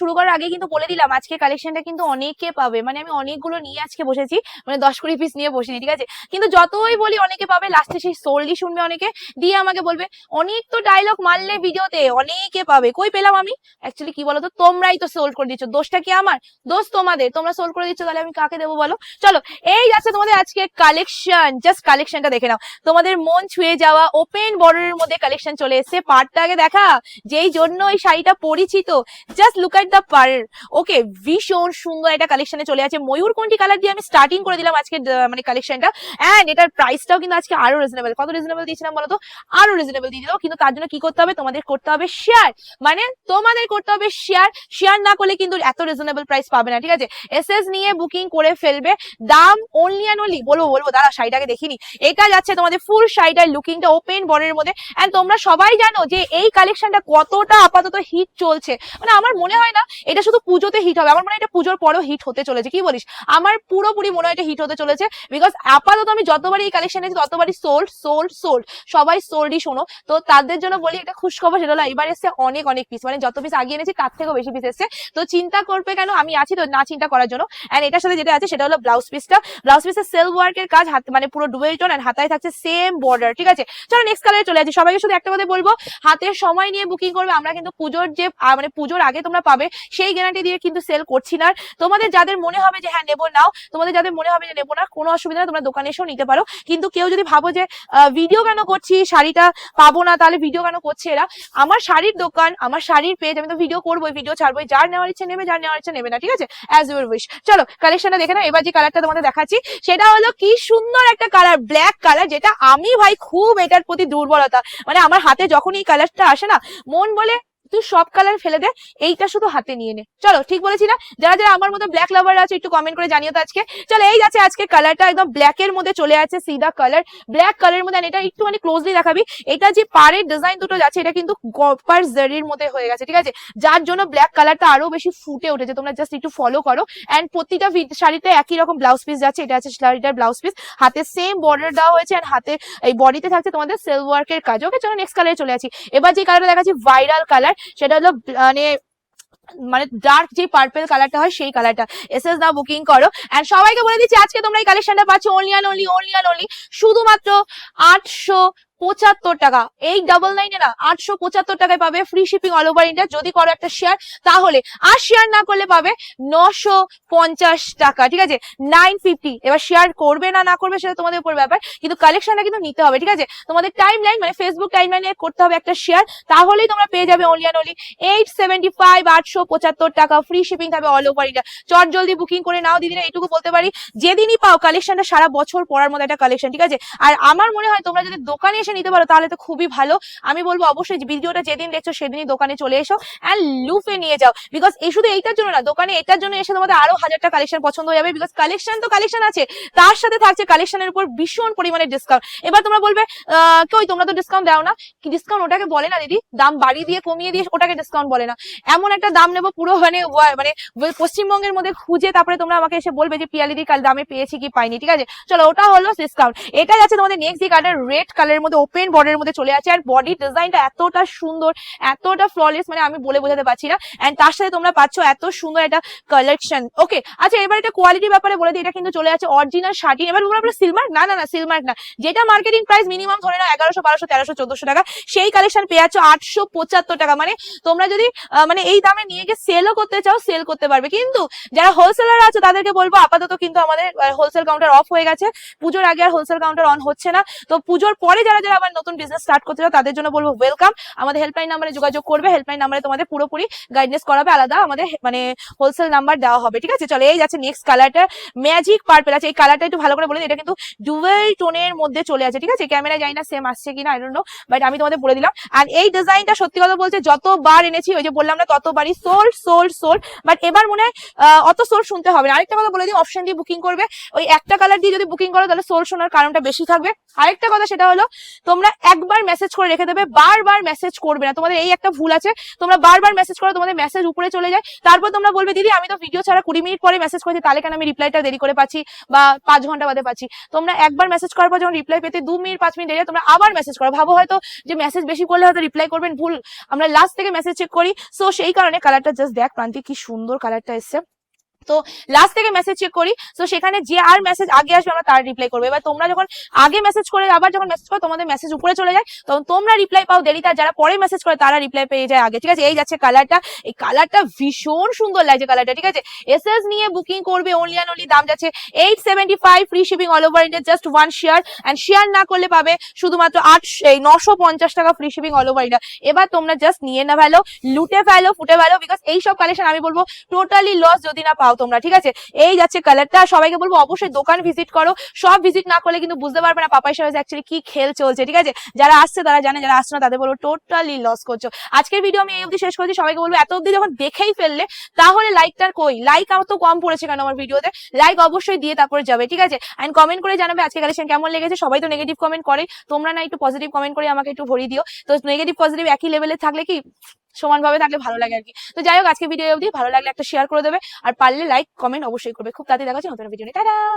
শুরু করার আগে কিন্তু বলে দিলাম আজকে কালেকশনটা কিন্তু অনেকে পাবে। মানে আমি অনেকগুলো নিয়ে আজকে বসেছি মানে দশ কুড়ি পিস নিয়ে বসিনি, ঠিক আছে? কিন্তু যতই বলি অনেকে পাবে লাস্টে সেই সোলডি শুনবে অনেকে, দিয়ে আমাকে বলবে, অনেক তো ডায়লগ মারলে ভিডিওতে অনেকে পাবে। কই পেলাম আমি? অ্যাকচুয়ালি কি বলতো, তোমরাই তো সোল্ড করে দিচ্ছ দোষটা কি আমার? দোষ তোমাদের। তোমরা সোল্ড করে দিচ্ছ তাহলে আমি কাকে দেবো বলো? চলো, এই যাচ্ছে তোমাদের আজকে কালেকশন জাস্ট কালেকশনটা দেখে নাও। তোমাদের মন ছুঁয়ে যাওয়া ওপেন বর্ডারের মধ্যে কালেকশন চলে এসেছে। পার্টটা আগে দেখা। যেই জন্য এই শাড়িটা পরিচিত। Just look at the okay ভীষণ সুন্দর কালেকশনে চলে আছে। ময়ূর কোনটি কালার দিয়ে আমি স্টার্টিং করে দিলাম আজকে মানে কালেকশনটা অ্যান্ড এটার প্রাইসটাও কিন্তু আজকে আরও রিজনেবল কত রিজনেবল দিয়েছিলাম বলো তো আরও রিজনেবল দিয়ে কিন্তু তার জন্য কি করতে হবে? তোমাদের করতে হবে শেয়ার মানে তোমাদের করতে হবে শেয়ার শেয়ার না করলে কিন্তু এত রিজনেবল প্রাইস পাবে না, ঠিক আছে? এসএস নিয়ে বুকিং করে ফেলবে। দাম অনলি অ্যান্ড অনলি বলব বলব, দাঁড়া শাড়িটাকে দেখিনি। এটা যাচ্ছে তোমাদের ফুল শাড়িটার লুকিংটা ওপেন বর্ডারের মধ্যে। এন্ড তোমরা সবাই জানো যে এই কালেকশনটা কতটা আপাতত হিট চলছে। মানে আমার মনে হয় না, এটা শুধু পুজোতে হিট হবে। আমার মনে হয় এটা পুজোর পরেও হিট হতে চলেছে। কি বলিস? আমার পুরোপুরি মনে হয় এটা হিট হতে চলেছে বিকজ আপাতত আমি যতবারই এই কালেকশন এসেছি ততবারই সোল্ড সোল্ড সোল্ড সবাই সোল্ডই শোনো। তো তাদের জন্য বলি, একটা খুশ খবর, সেটা হলো এবার এসছে অনেক অনেক পিস মানে যত পিস আগে এনেছি, তার থেকেও বেশি পিস এসছে। তো চিন্তা করবে কেন? আমি আছি তো না চিন্তা করার জন্য। এন্ড এটার সাথে যেটা আছে, সেটা হলো ব্লাউজ পিসটা ব্লাউজ পিসের সেলফ ওয়ার্কের কাজ, হাত মানে পুরো ডুয়েল টোন এন্ড হাতায় থাকছে সেম বর্ডার ঠিক আছে? চলো নেক্সট কালারে চলে যাচ্ছি সবাইকে শুধু একটা কথা বলব হাতের সময় নিয়ে বুকিং করবে। আমরা কিন্তু পুজোর যে মানে পুজোর আগে তোমরা পাবে সেই গ্যারান্টি দিয়ে কিন্তু সেল করছি না। তোমাদের যাদের মনে হবে যে হ্যাঁ নেব, নাও, তোমাদের যাদের মনে হবে যে, নেব না, কোনো অসুবিধা তোমরা দোকানে এসেও নিতে পারো। কিন্তু কেউ যদি ভাবো যে ভিডিও কেন করছি, শাড়িটা পাবো না, তাহলে ভিডিও কেন করছে এরা? আমার শাড়ির দোকান, আমার শাড়ির পেজ আমি তো ভিডিও করব ভিডিও ছাড়বো যার নেওয়ার ইচ্ছে নেবে, যার নেওয়ার ইচ্ছে নেবে না, ঠিক আছে? অ্যাজ ইউর উইশ চলো কালেকশনটা দেখে নাও। এবার যে কালারটা তোমাদের দেখাচ্ছি, সেটা হলো কি সুন্দর একটা কালার ব্ল্যাক কালার যেটা আমি ভাই খুব এটার প্রতি দুর্বলতা। মানে আমার হাতে যখন এই কালারটা আসে না, মন বলে তুই সব কালার ফেলে দে, এইটা শুধু হাতে নিয়ে নে। চলো, ঠিক বলেছি না? যারা যারা আমার মতো ব্ল্যাক লাভার আছে, একটু কমেন্ট করে জানিও তো আজকে। চলো, এই যাচ্ছে আজকে কালারটা একদম ব্ল্যাক এর মধ্যে চলে আছে সিদা কালার ব্ল্যাক কালারের মধ্যে, এটা একটুখানি ক্লোজলি দেখাবি। এটা যে পাড়ের ডিজাইন দুটো যাচ্ছে, এটা কিন্তু কপার জারির মধ্যে হয়ে গেছে, ঠিক আছে? যার জন্য ব্ল্যাক কালারটা আরও বেশি ফুটে উঠেছে। তোমরা জাস্ট একটু ফলো করো। এন্ড প্রতিটা শাড়িতে একই রকম ব্লাউজ পিস যাচ্ছে। এটা আছে শাড়িটার ব্লাউজ পিস হাতে সেম বর্ডার দেওয়া হয়েছে এন্ড হাতে এই বডিতে থাকছে তোমাদের সেল ওয়ার্কের কাজ। ওকে চলো নেক্সট কালারে চলে আসি। এবার যে কালারটা দেখাচ্ছি ভাইরাল কালার সেটা হলো মানে মানে ডার্ক যে পার্পেল কালারটা হয় সেই কালারটা এস এস না বুকিং করো। এন্ড সবাইকে বলে দিচ্ছি, আজকে তোমরা এই কালেকশনটা পাচ্ছ only and only only and only শুধুমাত্র আটশো পঁচাত্তর টাকা। এই ডাবল নাইনে না আটশো পঁচাত্তর টাকায় পাবে free shipping all over India যদি করো একটা শেয়ার তাহলে আর শেয়ার না করলে পাবে নশো পঞ্চাশ টাকা, ঠিক আছে? নাইন ফিফটি এবার শেয়ার করবে না না করবে সেটা তোমাদের উপর ব্যাপার। কিন্তু কালেকশনটা কিন্তু নিতে হবে, ঠিক আছে? তোমাদের টাইম লাইন মানে ফেসবুক টাইম লাইনে করতে হবে একটা শেয়ার তাহলেই তোমরা পেয়ে যাবে only and only eight seventy five আটশো পঁচাত্তর টাকা। ফ্রি শিপিং থাকবে অল ওভার ইন্ডিয়া চট জলদি বুকিং করে নাও, দিদিরা, এইটুকু বলতে পারি। যেদিনই পাও কালেকশনটা সারা বছর পড়ার মতো একটা কালেকশন ঠিক আছে? আর আমার মনে হয় তোমরা যদি দোকানে এসে নিতে পারো, তাহলে তো খুবই ভালো। আমি বলব অবশ্যই ভিডিওটা যেদিন দেখছ সেদিনই দোকানে চলে এসো অ্যান্ড লুফে নিয়ে যাও। বিকজ এই শুধু এইটার জন্য না, দোকানে এটার জন্য এসে তোমাদের আরও হাজারটা কালেকশন পছন্দ হয়ে যাবে। বিকজ কালেকশন তো কালেকশন আছে, তার সাথে থাকছে কালেকশনের উপর ভীষণ পরিমাণে ডিসকাউন্ট এবার তোমরা বলবে কই, তোমরা তো ডিসকাউন্ট দাও না। ডিসকাউন্ট ওটাকে বলে না দিদি, দাম বাড়িয়ে দিয়ে, কমিয়ে দিয়ে ওটাকে ডিসকাউন্ট বলে না। এমন একটা দাম নেব পুরো মানে মানে পশ্চিমবঙ্গের মধ্যে খুঁজে তারপরে তোমরা আমাকে এসে বলবে যে, পিয়ালিদি কাল দামে পেয়েছি কি পাইনি, ঠিক আছে? চলো, ওটা হলো ডিসকাউন্ট এটা যাচ্ছে তোমাদের নেক্সট কালার রেড কালারের মধ্যে ওপেন বর্ডারের মধ্যে চলে আছে। আর বডি ডিজাইনটা এতটা সুন্দর, এতটা ফ্ললেস মানে আমি বলে বোঝাতে পারছি না। এন্ড তার সাথে তোমরা পাচ্ছ এত সুন্দর একটা কালেকশন ওকে আচ্ছা এবার এটা কোয়ালিটির ব্যাপারে বলে দিই, এটা কিন্তু চলে আছে অরিজিনাল শার্টিন এবার তোমরা সিলমার্ক না না না সিলমার্ক না। যেটা মার্কেটিং প্রাইস মিনিমাম ধরে নাও এগারোশো, বারোশো, তেরোশো, চোদ্দশো টাকা, সেই কালেকশন পেয়ে যাচ্ছ আটশো পঁচাত্তর টাকা। মানে তোমরা যদি মানে এই দামে নিয়ে গিয়ে সেলও করতে চাও সেল করতে পারবে। কিন্তু যারা হোলসেলার আছে, তাদেরকে বলব, আপাতত কিন্তু আমাদের হোলসেল কাউন্টার অফ হয়ে গেছে। পুজোর আগে আর হোলসেল কাউন্টার অন হচ্ছে না। তো পুজোর পরে যারা যারা আবার নতুন বিজনেস স্টার্ট করতে চাও, তাদের জন্য বলব ওয়েলকাম আমাদের হেল্পলাইন নাম্বারে যোগাযোগ করবে হেল্পলাইন নাম্বারে তোমাদের পুরোপুরি গাইডেন্স করাবে, আলাদা আমাদের মানে হোলসেল নাম্বার দেওয়া হবে, ঠিক আছে? চলো, এই যাচ্ছে নেক্সট কালারটা ম্যাজিক পার্পেল আছে এই কালারটা একটু ভালো করে বলে এটা কিন্তু ডুয়েল টোনের মধ্যে চলে আছে, ঠিক আছে? ক্যামেরা জানি না সেম আসছে কিনা আই ডোন্ট নো বাট আমি তোমাদের বলে দিলাম। আর এই ডিজাইনটা সত্যি কথা বলছে যতবার এনেছি, ওই যে বললাম না, ততবারই সোল সোল সোল বাট এবার মনে হয় অত সোল শুনতে হবে না। আরেকটা কথা বলে দিই অপশন দিয়ে বুকিং করবে। ওই একটা কালার দিয়ে যদি বুকিং করো, তাহলে সোল শোনার কারণটা বেশি থাকবে। আরেকটা কথা সেটা হলো তোমরা একবার মেসেজ করে রেখে দেবে, বারবার মেসেজ করবে না। তোমাদের এই একটা ভুল আছে, তোমরা বারবার মেসেজ করো, তোমাদের মেসেজ উপরে চলে যায়। তারপর তোমরা বলবে, দিদি, আমি তো ভিডিও ছাড়া কুড়ি মিনিট পরে মেসেজ করেছি, তাহলে কেন আমি রিপ্লাইটা দেরি করে পাচ্ছি বা পাঁচ ঘণ্টা বাদে পাচ্ছি? তোমরা একবার মেসেজ করার পর যখন রিপ্লাই পেতে দু মিনিট, পাঁচ মিনিট দেরি তোমরা আবার মেসেজ করো। ভাবো হয়তো যে মেসেজ বেশি করলে হয়তো রিপ্লাই করবেন, ভুল। আমরা লাস্ট থেকে মেসেজ চেক করি। সো সেই কারণে কালারটা জাস্ট দেখ প্রান্তিক কি সুন্দর কালারটা এসছে। তো লাস্ট থেকে মেসেজ চেক করি। তো সেখানে যে আর মেসেজ আগে আসবে, আমরা তার রিপ্লাই করব। এবার তোমরা যখন আগে মেসেজ করে, আবার যখন মেসেজ করো, তোমাদের মেসেজ উপরে চলে যায়, তখন তোমরা রিপ্লাই পাও দেরিতে। যারা পরে মেসেজ করে, তারা রিপ্লাই পেয়ে যায় আগে। ঠিক আছে? এই যাচ্ছে কালারটা এই কালারটা ভীষণ সুন্দর লাগছে কালারটা ঠিক আছে? এসএস নিয়ে বুকিং করবে অনলি অ্যান্ড অনলি দাম যাচ্ছে eight seventy five free shipping all over India just one share and share না করলে পাবে শুধুমাত্র আট, এই নশো পঞ্চাশ টাকা free shipping all over India এবার তোমরা জাস্ট নিয়ে না ফেলো লুটে ফেলো ফুটে ফেলো বিকজ এইসব কালেকশন আমি বলব টোটালি লস যদি না পাও। তোমরা, ঠিক আছে? এই যাচ্ছে কালারটা সবাইকে বলব অবশ্যই দোকান ভিজিট করো। সব ভিজিট না করলে কিন্তু বুঝতে পারবে না পাপাই সাহেব অ্যাকচুয়ালি কি খেল চলছে? ঠিক আছে? যারা আসছে তারা জানে, যারা আসছে না তাদের বলব টোটালি লস করছ। আজকের ভিডিও আমি এই অবধি শেষ করছি। সবাইকে বলব, এত অবধি যখন দেখেই ফেললে, তাহলে লাইকটার কই? লাইক আমার তো কম পড়েছে কেন আমার ভিডিওতে লাইক অবশ্যই দিয়ে তারপরে যাবে, ঠিক আছে? এন্ড কমেন্ট করে জানাবে আজকে কালেকশন কেমন লেগেছে। সবাই তো নেগেটিভ কমেন্ট করে। তোমরা না একটু পজিটিভ কমেন্ট করে আমাকে একটু ভরিয়ে দিও। তো নেগেটিভ পজিটিভ একই লেভেলে থাকলে কি সমানভাবে থাকলে ভালো লাগে আর কি। তো যাই হোক আজকে ভিডিও অবধি। ভালো লাগলে একটা শেয়ার করে দেবে। আর পারলে লাইক কমেন্ট অবশ্যই করবে। খুব তাড়াতাড়ি দেখা হচ্ছে নতুন ভিডিও টাটা